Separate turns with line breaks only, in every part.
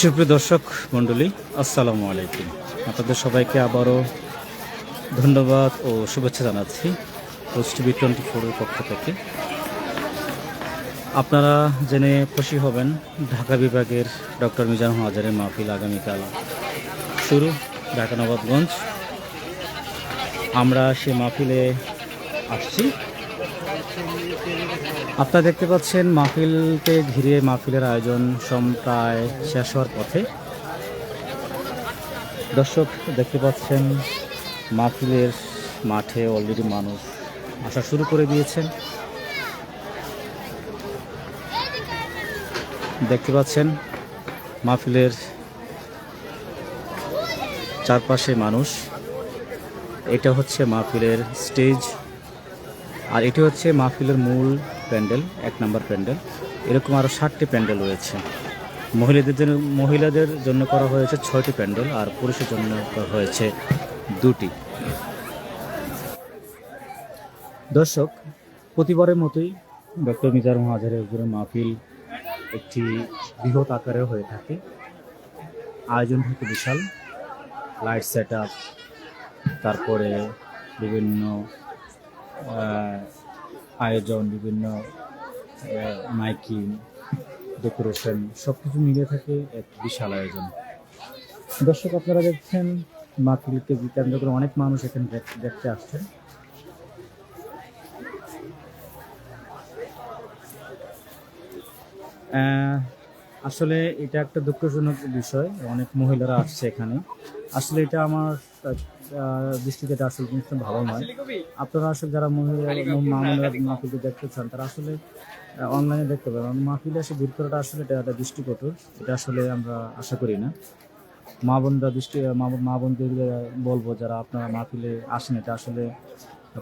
সুপ্রিয় দর্শক, মণ্ডলী, আসসালামু আলাইকুম। আপনাদের সবাইকে আবারও ধন্যবাদ ও শুভেচ্ছা জানাচ্ছি পোস্ট টিভি টোয়েন্টি ফোরের পক্ষ থেকে। আপনারা জেনে খুশি হবেন, ঢাকা বিভাগের ডক্টর মিজান হাজারের মাহফিল আগামীকাল শুরু, ঢাকা নবাবগঞ্জ। আমরা সে মাহফিলে আসছি। আপনারা দেখতে পাচ্ছেন মাহফিলকে ঘিরে মাহফিলের আয়োজন সম প্রায় শেষ হওয়ার পথে। দর্শক, দেখতে পাচ্ছেন মাহফিলের মাঠে অলরেডি মানুষ আসা শুরু করে দিয়েছেন। দেখতে পাচ্ছেন মাহফিলের চারপাশে মানুষ। এটা হচ্ছে মাহফিলের স্টেজ আর এটি হচ্ছে মাহফিলের মূল প্যান্ডেল, এক নম্বর প্যান্ডেল। এরকম আরও ষাটটি প্যান্ডেল রয়েছে। মহিলাদের জন্য মহিলাদের জন্য করা হয়েছে ছয়টি প্যান্ডেল আর পুরুষের জন্য করা হয়েছে দুটি। দর্শক, প্রতিবারের মতোই ডক্টর মিজার মহাজারের উপরে মাহফিল একটি বৃহৎ আকারে হয়ে থাকে। আয়োজন থাকে বিশাল। লাইট সেট তারপরে বিভিন্ন আয়োজন, বিভিন্ন মাইকিং, ডেকোরেশন সব কিছু মিলে থাকে এক বিশাল আয়োজন। দর্শক, আপনারা দেখছেন মাতৃকে কেন্দ্র করে অনেক মানুষ এখানে দেখ- দেখতে আসছেন। আসলে এটা একটা দুঃখজনক বিষয়, অনেক মহিলারা আসছে এখানে। আসলে এটা আমার দৃষ্টিতে এটা আসলে জিনিসটা ভালো নয়। আপনারা আসলে যারা মহিলা মাহফিলকে দেখতে চান তারা আসলে অনলাইনে দেখতে পারেন। মাহফিলে এসে ভিড় করাটা আসলে এটা একটা দৃষ্টিকটু এটা আসলে আমরা আশা করি না। মা বোনরা দৃষ্টি মা মা বোনদের বলব যারা আপনারা মাহফিলে আসেন এটা আসলে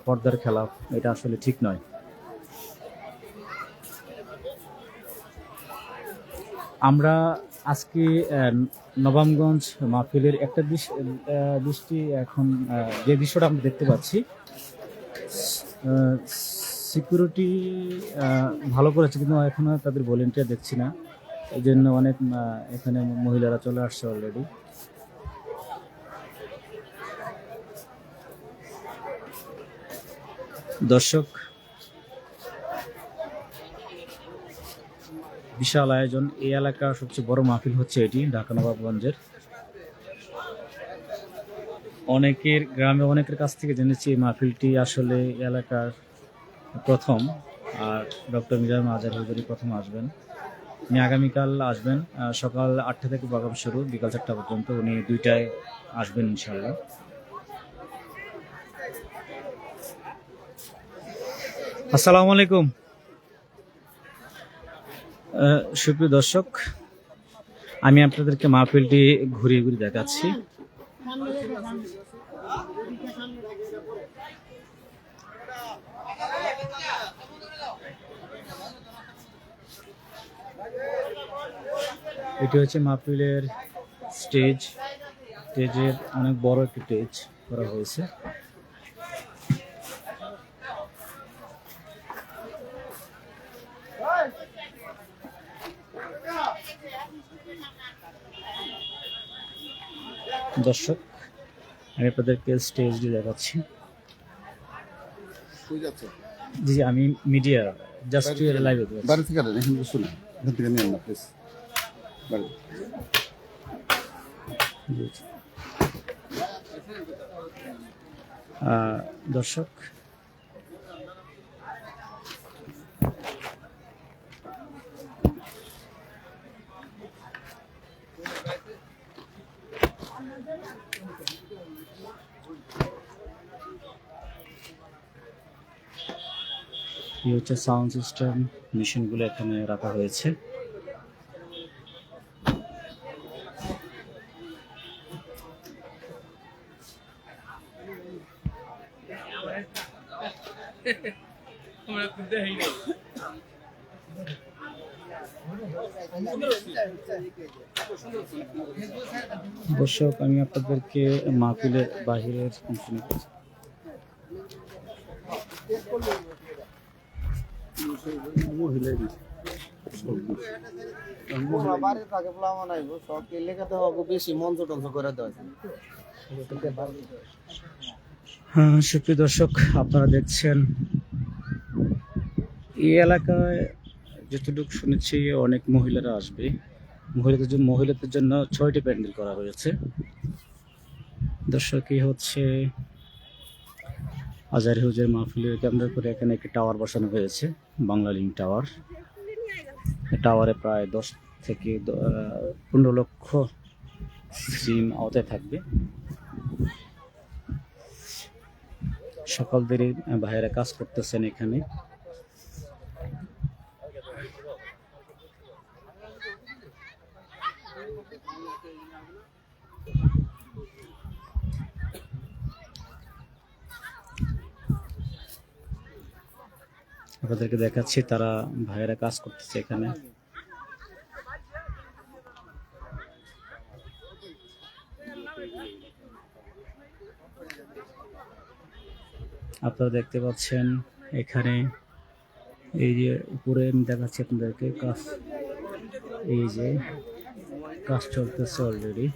পর্দার খেলা এটা আসলে ঠিক নয়। আমরা আজকে আহ, নবাবগঞ্জ মাহফিলের একটা দৃষ্টি এখন যে দৃশ্যটা আমরা দেখতে পাচ্ছি সিকিউরিটি ভালো করেছে কিন্তু এখনও তাদের ভলেন্টিয়ার দেখছি না। এই জন্য অনেক এখানে মহিলারা চলে আসছে অলরেডি দর্শক বিশাল আয়োজন। এই এলাকার সবচেয়ে বড় মাহফিল হচ্ছে এটি, ঢাকা নবাবগঞ্জের। অনেকের গ্রামে অনেকের কাছ থেকে জেনেছি এই মাহফিলটি আসলে এলাকার প্রথম। আর ডক্টর মিজান আজার হুজুরি প্রথম আসবেন। উনি আগামীকাল আসবেন সকাল আটটা থেকে প্রোগ্রাম শুরু, বিকাল চারটা পর্যন্ত। উনি দুইটায় আসবেন ইনশাল্লাহ আসসালামু আলাইকুম। সুপ্রিয় দর্শক, আমি আপনাদেরকে মাহফিলটি ঘুরিয়ে ঘুরিয়ে দেখাচ্ছি। এটি হচ্ছে মাহফিলের স্টেজ। স্টেজের অনেক বড় একটি স্টেজ করা হয়েছে। দর্শক আমি আপনাদেরকে স্টেজটি দেখাচ্ছি।
কই যাচ্ছে
জি জি, আমি মিডিয়া জাস্ট লাইভ
বাড়ি থেকে এখান থেকে শুনুন এখান থেকে নিয়ে না প্লিজ বাড়ি।
দর্শক এই হচ্ছে সাউন্ড সিস্টেম মেশিনগুলো এখানে রাখা হয়েছে। দর্শক আমি আপনাদেরকে মাহফিলের বাহিরের অংশ
দেওয়া
হ্যাঁ সুপ্রিয় দর্শক আপনারা দেখছেন এই এলাকায় যতটুকু শুনেছি, অনেক মহিলারা আসবে। মহিলাদের জন্য মহিলাদের জন্য ছয়টি প্যান্ডেল করা হয়েছে। দর্শক, এই হচ্ছে আজারি হুজের মাহফিলের কেন্দ্র করে এখানে একটি টাওয়ার বসানো হয়েছে, বাংলা লিঙ্ক টাওয়ার। টাওয়ারে প্রায় দশ থেকে পনেরো লক্ষ সিম আওতায় থাকবে। সকাল দিনই ভাইয়েরা কাজ করতেছেন এখানে। আপনাদেরকে দেখাচ্ছি, তারা ভাইয়েরা কাজ করতেছে এখানে। আপনারা দেখতে পাচ্ছেন এখানে এই যে উপরে আমি দেখাচ্ছি আপনাদেরকে, কাজ এই যে কাজ চলতেছে অলরেডি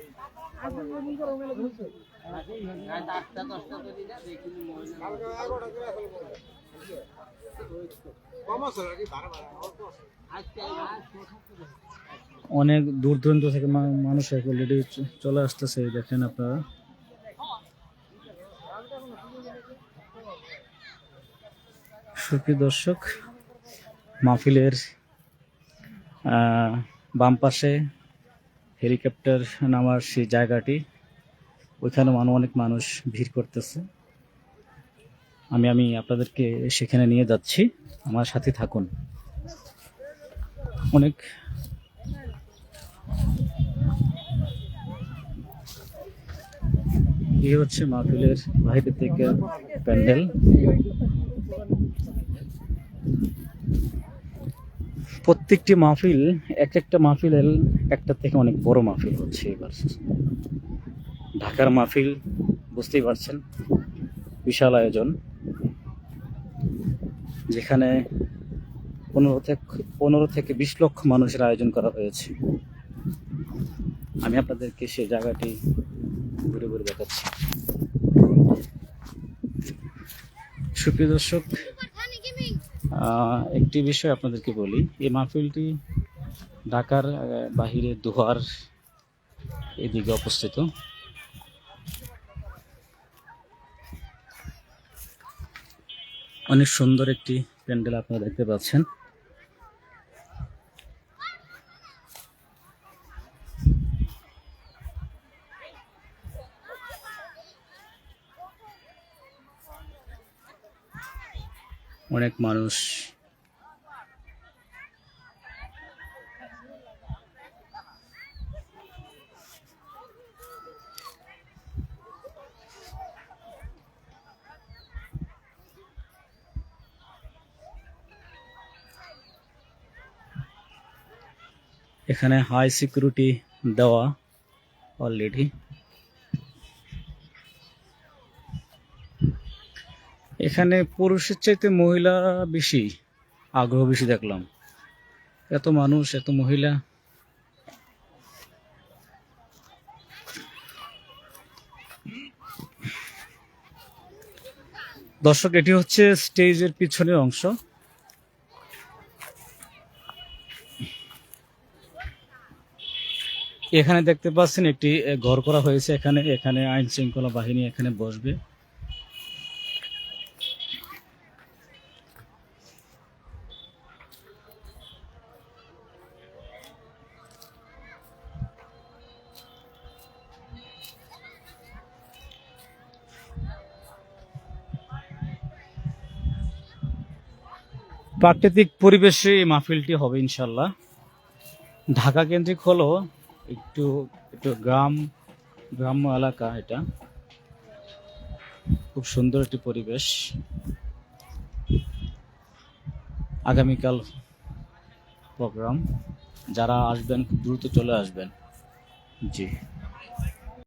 অনেক দূর দূরান্ত থেকে মানুষ অলরেডি চলে আসতেছে, দেখেন আপনারা। সুপ্রিয় দর্শক, মাহফিলের বাম পাশে হেলিকপ্টার নামার সেই জায়গাটি, ওইখানে অনেক মানুষ ভিড় করতেছে। আমি আমি আপনাদেরকে সেখানে নিয়ে যাচ্ছি। আমার সাথে থাকুন। অনেক এই হচ্ছে মাহফিলের বাইরে থেকে প্যান্ডেল। প্রত্যেকটি মাহফিল, এক একটা মাহফিলের একটা থেকে অনেক বড় মাহফিল হচ্ছে এবার ঢাকার মাহফিল, বুঝতেই পারছেন, বিশাল আয়োজন। যেখানে পনেরো থেকে পনেরো থেকে বিশ লক্ষ মানুষের আয়োজন করা হয়েছে। আমি আপনাদেরকে সেই জায়গাটি ঘুরে ঘুরে দেখাচ্ছি। সুপ্রিয় দর্শক একটি বিষয় আপনাদেরকে বলি। এই মাহফিলটি ঢাকার বাহিরে দুহার এদিকে অবস্থিত। অনেক সুন্দর একটি প্যান্ডেল আপনারা দেখতে পাচ্ছেন। অনেক মানুষ এখানে হাই সিকিউরিটি দেওয়া অলরেডি এখানে পুরুষের চাইতে মহিলা বেশি আগ্রহ বেশি দেখলাম। এত মানুষ, এত মহিলা। দর্শক, এটি হচ্ছে স্টেজের পিছনের অংশ। এখানে দেখতে পাচ্ছেন একটি ঘর করা হয়েছে এখানে এখানে আইন শৃঙ্খলা বাহিনী এখানে বসবে। প্রাকৃতিক পরিবেশে এই মাহফিলটি হবে ইনশাল্লাহ। ঢাকা কেন্দ্রিক হলো একটু একটু গ্রাম, গ্রাম্য এলাকা এটা। খুব সুন্দর একটি পরিবেশ। আগামীকাল প্রোগ্রাম। যারা আসবেন, খুব দ্রুত চলে আসবেন। জি।